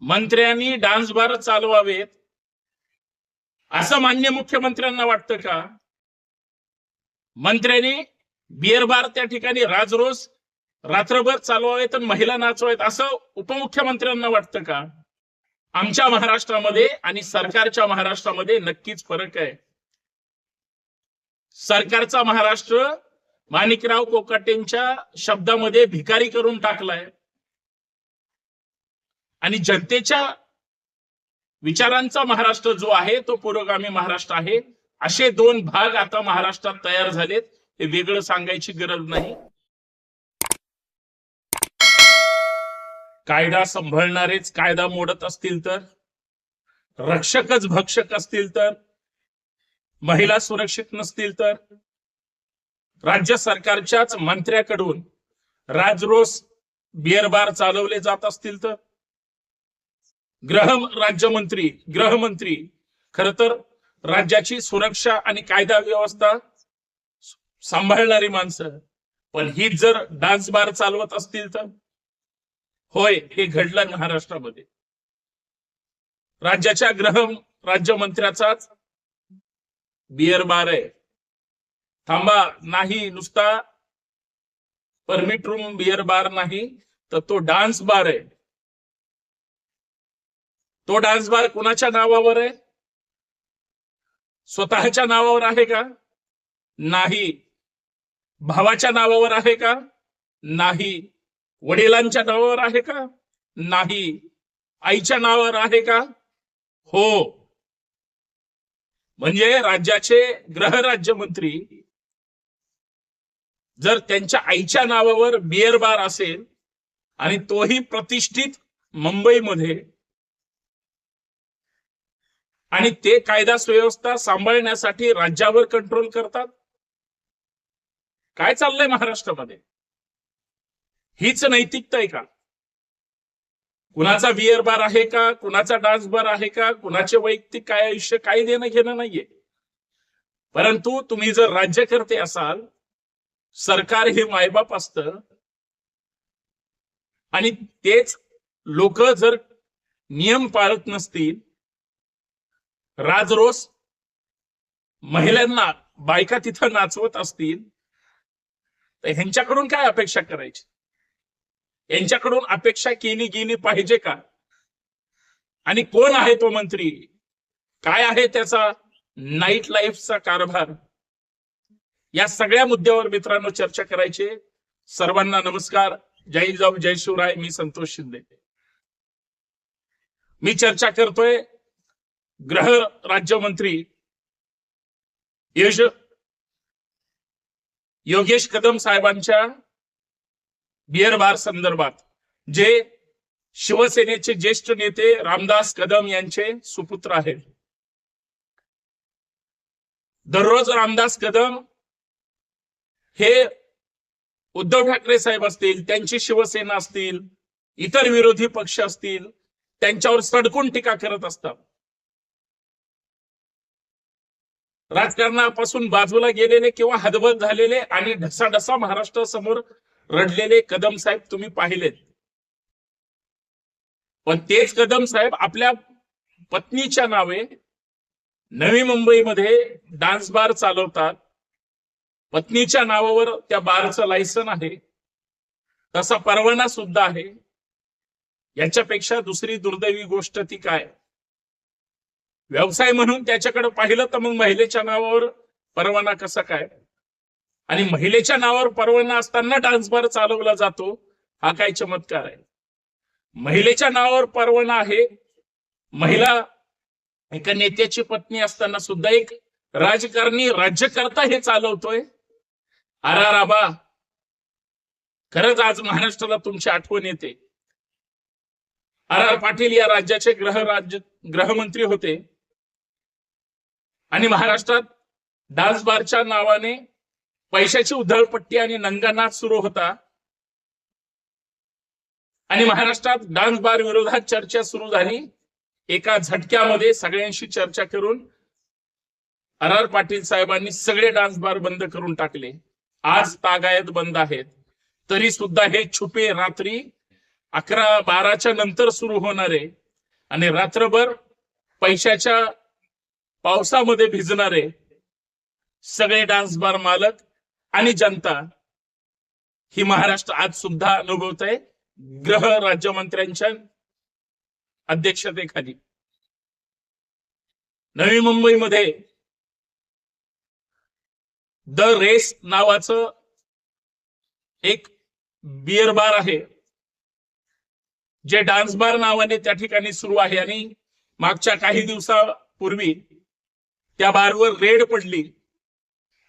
मंत्र्यांनी dance bar चालवावेत. असं मान्य मुख्यमंत्र्यांना वाटतं का? मंत्र्यांनी बिअर बार त्या ठिकाणी राजरोज रात्रभर चालवावेत आणि महिला नाचवावेत असं उपमुख्यमंत्र्यांना वाटतं का? आमच्या महाराष्ट्रामध्ये आणि सरकारच्या महाराष्ट्रामध्ये नक्कीच फरक आहे. सरकारचा महाराष्ट्र माणिकराव कोकाटेंच्या शब्दामध्ये भिकारी करून टाकलाय. आणि जनतेच्या विचारांचा महाराष्ट्र जो आहे तो पुरोगामी महाराष्ट्र आहे. असे दोन भाग आता महाराष्ट्रात तयार झालेत. हे वेगळं सांगायची गरज नाही. कायदा सांभाळणारेच कायदा मोडत असतील तर रक्षकच भक्षक असतील तर महिला सुरक्षित नसतील तर राज्य सरकारच्याच मंत्र्याकडून राजरोस बिअरबार चालवले जात असतील तर गृह राज्यमंत्री गृहमंत्री खर तर राज्याची सुरक्षा आणि कायदा व्यवस्था सांभाळणारी माणसं. पण हीच जर डान्स बार चालवत असतील तर? होय हे घडलं महाराष्ट्रामध्ये. राज्याच्या गृह राज्यमंत्र्याचाच बिअर बार आहे. थांबा नाही नुसता परमिट रूम बिअर बार नाही तर तो डान्स बार आहे. तो डान्स बार कुणाच्या नावावर आहे? स्वतःच्या नावावर आहे का? नाही. भावाच्या नावावर आहे का? नाही. वडिलांच्या नावावर आहे का? नाही. आईच्या नावावर आहे का? हो. म्हणजे राज्याचे गृहराज्यमंत्री जर त्यांच्या आईच्या नावावर बिअर बार असेल आणि तोही प्रतिष्ठित मुंबईमध्ये आणि ते कायदा सुव्यवस्था सांभाळण्यासाठी राज्यावर कंट्रोल करतात? काय चाललंय महाराष्ट्रामध्ये? हीच नैतिकता आहे का? कुणाचा बिअर बार आहे का? कुणाचा डान्स बार आहे का? कुणाचे वैयक्तिक काय आयुष्य काही देणं घेणं नाहीये. परंतु तुम्ही जर राज्यकर्ते असाल सरकार हे मायबाप असत आणि तेच लोक जर नियम पाळत नसतील राजरोस महिलांना बायका तिथं नाचवत असतील तर ह्यांच्याकडून काय अपेक्षा करायची? यांच्याकडून अपेक्षा केली गेली पाहिजे का? आणि कोण आहे तो मंत्री? काय आहे त्याचा नाईट लाईफचा कारभार? या सगळ्या मुद्द्यावर मित्रांनो चर्चा करायची. सर्वांना नमस्कार. जय जाऊ जय शिवराय. मी संतोष शिंदे. मी चर्चा करतोय. गृह राज्यमंत्री यश योगेश कदम साहेबांच्या बिअर बार संदर्भात जे शिवसेनेचे ज्येष्ठ नेते रामदास कदम यांचे सुपुत्र आहेत. दररोज रामदास कदम हे उद्धव ठाकरे साहेब असतील त्यांची शिवसेना असतील इतर विरोधी पक्ष असतील त्यांच्यावर सडकून टीका करत असतात. राजकारणापासून बाजूला गेलेले किंवा हदबद झालेले आणि ढसाढसा महाराष्ट्रासमोर रडलेले कदम साहेब तुम्ही पाहिलेत. पण तेच कदम साहेब आपल्या पत्नीच्या नावे नवी मुंबईमध्ये डान्स बार चालवतात. पत्नीच्या नावावर त्या बारचं लायसन आहे. तसा परवाना सुद्धा आहे. याच्यापेक्षा दुसरी दुर्दैवी गोष्ट ती काय? व्यवसाय म्हणून त्याच्याकडे पाहिलं तर मग महिलेच्या नावावर परवाना कसा काय? आणि महिलेच्या नावावर परवाना असताना डान्स बार चालवला जातो हा काय चमत्कार आहे. महिलेच्या नावावर परवाना आहे महिला एका नेत्याची पत्नी असताना सुद्धा एक राजकारणी राज्यकर्ता हे चालवतोय. आरा राबा खरंच आज महाराष्ट्राला तुमची आठवण येते. आर आर पाटील या राज्याचे गृह राज्य गृहमंत्री होते. आणि महाराष्ट्रात डान्स बारच्या नावाने पैशाची उधळपट्टी आणि नंगानाच सुरू होता. आणि महाराष्ट्रात डान्स बार विरोधात चर्चा सुरू झाली. एका झटक्यामध्ये सगळ्यांशी चर्चा करून आर आर पाटील साहेबांनी सगळे डान्स बार बंद करून टाकले. आज तागायत बंद आहेत. तरी सुद्धा हे छुपे रात्री अकरा बाराच्या नंतर सुरू होणारे. आणि रात्रभर पैशाच्या पावसामध्ये भिजणारे सगळे डान्स बार मालक आणि जनता ही महाराष्ट्र आज सुद्धा अनुभवत आहे ग्रह राज्यमंत्र्यांच्या अध्यक्षतेखाली. नवी मुंबईमध्ये द रेस नावाचं एक बिअर बार आहे. जे डान्स बार नावाने त्या ठिकाणी सुरू आहे आणि मागच्या काही दिवसापूर्वी त्या बारवर रेड पडली.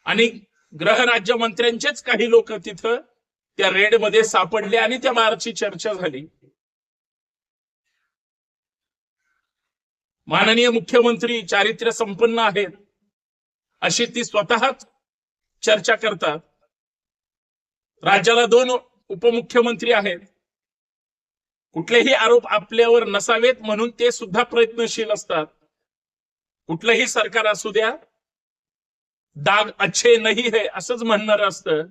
आणि ग्रह राज्यमंत्र्यांचेच काही लोक तिथं त्या रेडमध्ये सापडले आणि त्या बारची चर्चा झाली. माननीय मुख्यमंत्री चारित्र्य संपन्न आहेत अशी ती स्वतःच चर्चा करतात. राज्याला दोन उपमुख्यमंत्री आहेत. कुठलेही आरोप आपल्यावर नसावेत म्हणून ते सुद्धा प्रयत्नशील असतात. कुठलंही सरकार असू द्या दाग अच्छे नाही है असंच म्हणणार असतं.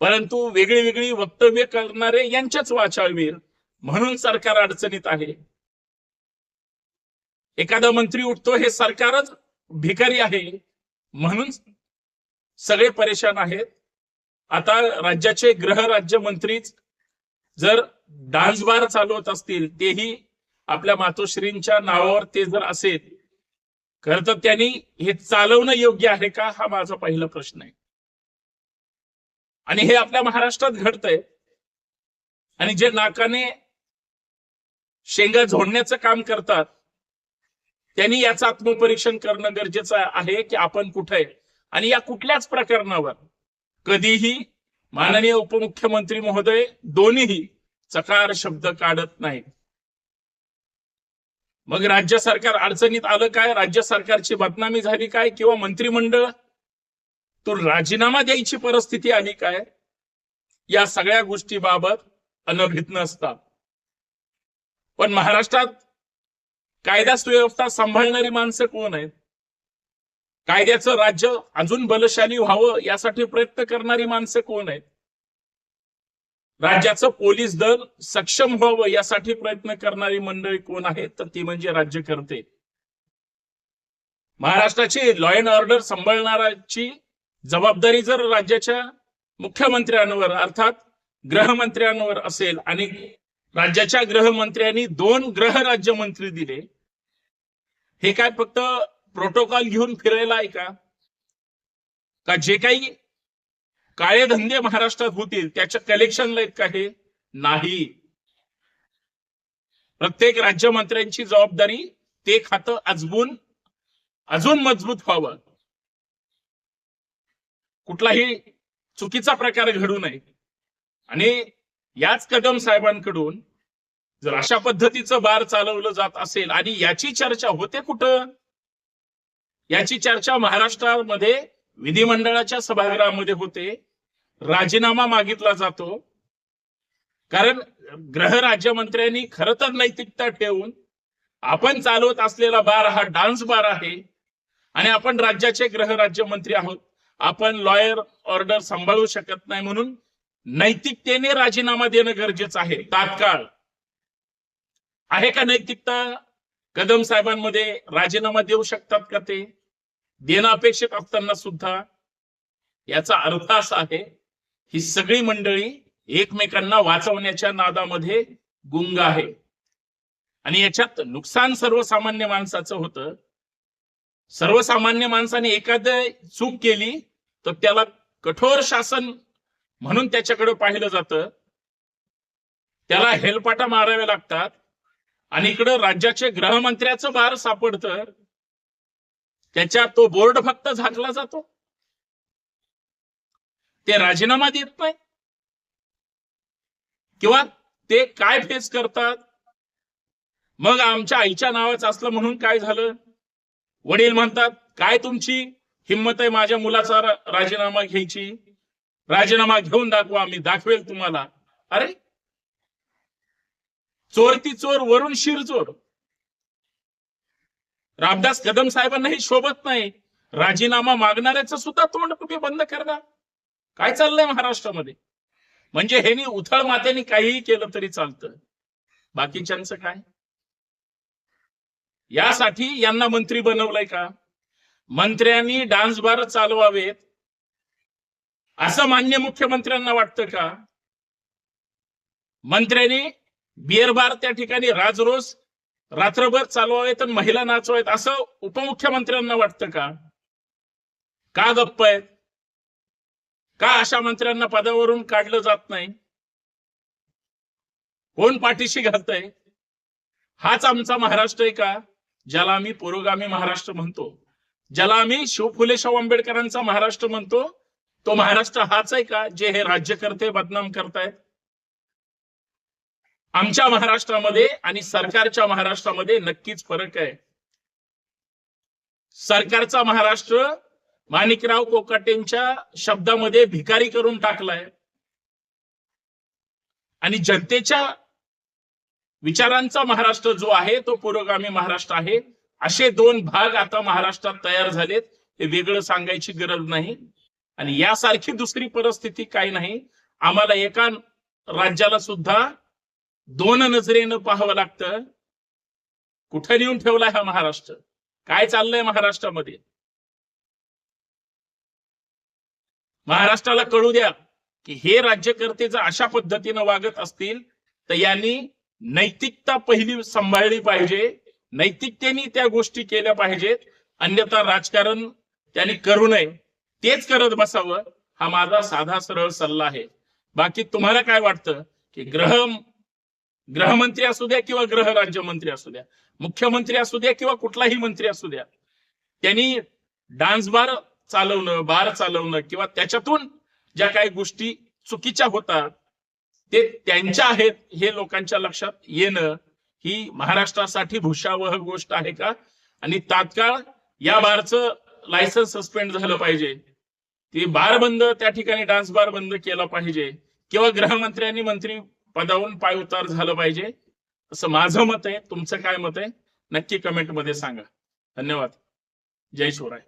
परंतु वेगळी वेगळी वक्तव्य करणारे यांच्याच वाचावीर म्हणून सरकार अडचणीत आहे. एखादा मंत्री उठतो हे सरकारच भिकारी आहे म्हणून सगळे परेशान आहेत. आता राज्याचे गृह राज्यमंत्रीच जर डान्स बार चालवत असतील तेही आपल्या मातोश्रींच्या नावावर ते जर असेल खर तर त्यांनी हे चालवणं योग्य आहे का हा माझा पहिला प्रश्न आहे. आणि हे आपल्या महाराष्ट्रात घडतंय. आणि जे नाकाने शेंगा झोडण्याचं काम करतात त्यांनी याचं आत्मपरीक्षण करणं गरजेचं आहे की आपण कुठे आहे? आणि या कुठल्याच प्रकरणावर कधीही माननीय उपमुख्यमंत्री महोदय दोन्हीही चकार शब्द काढत नाहीत. मग राज्य सरकार अडचणीत आलं काय? राज्य सरकारची बदनामी झाली काय? किंवा मंत्रिमंडळ? तो राजीनामा द्यायची परिस्थिती आली काय? या सगळ्या गोष्टीबाबत अनभिज्ञ नसतात पण महाराष्ट्रात कायदा सुव्यवस्था सांभाळणारी माणसं कोण आहेत? कायद्याचं राज्य अजून बलशाली व्हावं यासाठी प्रयत्न करणारी माणसं कोण आहेत? राज्याचं पोलीस दल सक्षम व्हावं यासाठी प्रयत्न करणारी मंडळी कोण आहेत? तर ती म्हणजे राज्यकर्ते महाराष्ट्राची लॉ अँड ऑर्डर सांभाळणाऱ्याची जबाबदारी जर राज्याच्या मुख्यमंत्र्यांवर अर्थात गृहमंत्र्यांवर असेल आणि राज्याच्या गृहमंत्र्यांनी दोन गृह राज्यमंत्री दिले हे काय फक्त प्रोटोकॉल घेऊन फिरायला आहे का? का जे काही काळे धंदे महाराष्ट्रात होतील त्याच्या कलेक्शनला आहेत काही नाही. प्रत्येक राज्यमंत्र्यांची जबाबदारी ते खातं अजबून अजून मजबूत व्हावं. कुठलाही चुकीचा प्रकार घडू नये. आणि याच कदम साहेबांकडून जर अशा पद्धतीचं बार चालवलं जात असेल आणि याची चर्चा होते कुठं? याची चर्चा महाराष्ट्रामध्ये विधिमंडळाच्या सभागृहामध्ये होते. राजीनामा मागितला जातो. कारण ग्रह राज्यमंत्र्यांनी खर तर नैतिकता ठेवून आपण चालवत असलेला बार हा डान्स बार आहे. आणि आपण राज्याचे ग्रह राज्यमंत्री आहोत. आपण लॉयर ऑर्डर सांभाळू शकत नाही म्हणून नैतिकतेने राजीनामा देणं गरजेचं आहे. तात्काळ. आहे का नैतिकता? कदम साहेबांमध्ये राजीनामा देऊ शकतात का ते? देणं अपेक्षित असताना सुद्धा याचा अर्थ असा आहे ही सगळी मंडळी एकमेकांना वाचवण्याच्या नादामध्ये गुंग आहे. आणि याच्यात नुकसान सर्वसामान्य माणसाचं होतं. सर्वसामान्य माणसाने एखाद चूक केली तर त्याला कठोर शासन म्हणून त्याच्याकडे पाहिलं जातं. त्याला हेलपाटा माराव्या लागतात. आणि इकडं राज्याचे गृहमंत्र्याचं बार सापडतं. त्याच्यात तो बोर्ड फक्त झाकला जातो. ते राजीनामा देत नाही. किंवा ते काय फेस करतात? मग आमच्या आईच्या नावाचं असलं म्हणून काय झालं? वडील म्हणतात काय तुमची हिंमत आहे माझ्या मुलाचा राजीनामा घ्यायची? राजीनामा घेऊन दाखवा मी दाखवेल तुम्हाला. अरे! चोर ती चोर वरून शिरचोर रामदास कदम साहेबांनाही शोभत नाही. राजीनामा मागणाऱ्याचं सुद्धा तोंड तुम्ही बंद करणार. काय चाललंय महाराष्ट्रामध्ये? म्हणजे ह्यांनी उथळ मात्याने काहीही केलं तरी चालतं. बाकीच्यांचं काय? यासाठी यांना मंत्री बनवलंय का? मंत्र्यांनी डान्स बार चालवावेत. असं मान्य मुख्यमंत्र्यांना वाटतं का? मंत्र्यांनी बिअर बार त्या ठिकाणी राजरोज रात्रभर चालवावेत आणि महिला नाचवायत असं उपमुख्यमंत्र्यांना वाटतं का? का गप्प आहेत? का अशा मंत्र्यांना पदावरून काढलं जात नाही? कोण पाठीशी घालतय? हाच आमचा महाराष्ट्र आहे का? ज्याला आम्ही पुरोगामी महाराष्ट्र म्हणतो. ज्याला आम्ही शिव फुले शाहू आंबेडकरांचा महाराष्ट्र म्हणतो तो महाराष्ट्र हाच आहे का? जे हे राज्यकर्ते बदनाम करतायत? आमच्या महाराष्ट्रामध्ये आणि सरकारच्या महाराष्ट्रामध्ये नक्कीच फरक आहे. सरकारचा महाराष्ट्र माणिकराव कोकाटेंच्या शब्दामध्ये भिकारी करून टाकलाय. आणि जनतेच्या विचारांचा महाराष्ट्र जो आहे तो पुरोगामी महाराष्ट्र आहे. असे दोन भाग आता महाराष्ट्रात तयार झालेत. हे वेगळं सांगायची गरज नाही. आणि यासारखी दुसरी परिस्थिती काही नाही. आम्हाला एका राज्याला सुद्धा दोन नजरेनं पाहावं लागतं. कुठे नेऊन ठेवलाय हा महाराष्ट्र? काय चाललंय महाराष्ट्रामध्ये? महाराष्ट्राला कळू द्या की हे राज्यकर्ते जर अशा पद्धतीनं वागत असतील तर यांनी नैतिकता पहिली सांभाळली पाहिजे. नैतिकतेने त्या गोष्टी केल्या पाहिजेत. अन्यथा राजकारण त्यांनी करू नये. तेच करत बसावं हा माझा साधा सरळ सल्ला आहे. बाकी तुम्हाला काय वाटतं? की ग्रह गृहमंत्री असू द्या किंवा गृह राज्यमंत्री असू द्या मुख्यमंत्री असू द्या किंवा कुठलाही मंत्री असू द्या त्यांनी डान्स बार चालवणं बार चालवणं किंवा त्याच्यातून ज्या काही गोष्टी चुकीच्या होतात ते त्यांच्या आहेत हे लोकांच्या लक्षात येणं ही महाराष्ट्रासाठी भूषावह गोष्ट आहे का? आणि तात्काळ या बारचं लायसन्स सस्पेंड झालं पाहिजे. ती बार बंद त्या ठिकाणी डान्स बार बंद केला पाहिजे. किंवा गृहमंत्र्यांनी मंत्री पदावरून पायउतार झालं पाहिजे. असं माझं मत आहे. तुमचं काय मत आहे? नक्की कमेंटमध्ये सांगा. धन्यवाद. जय शिवराय.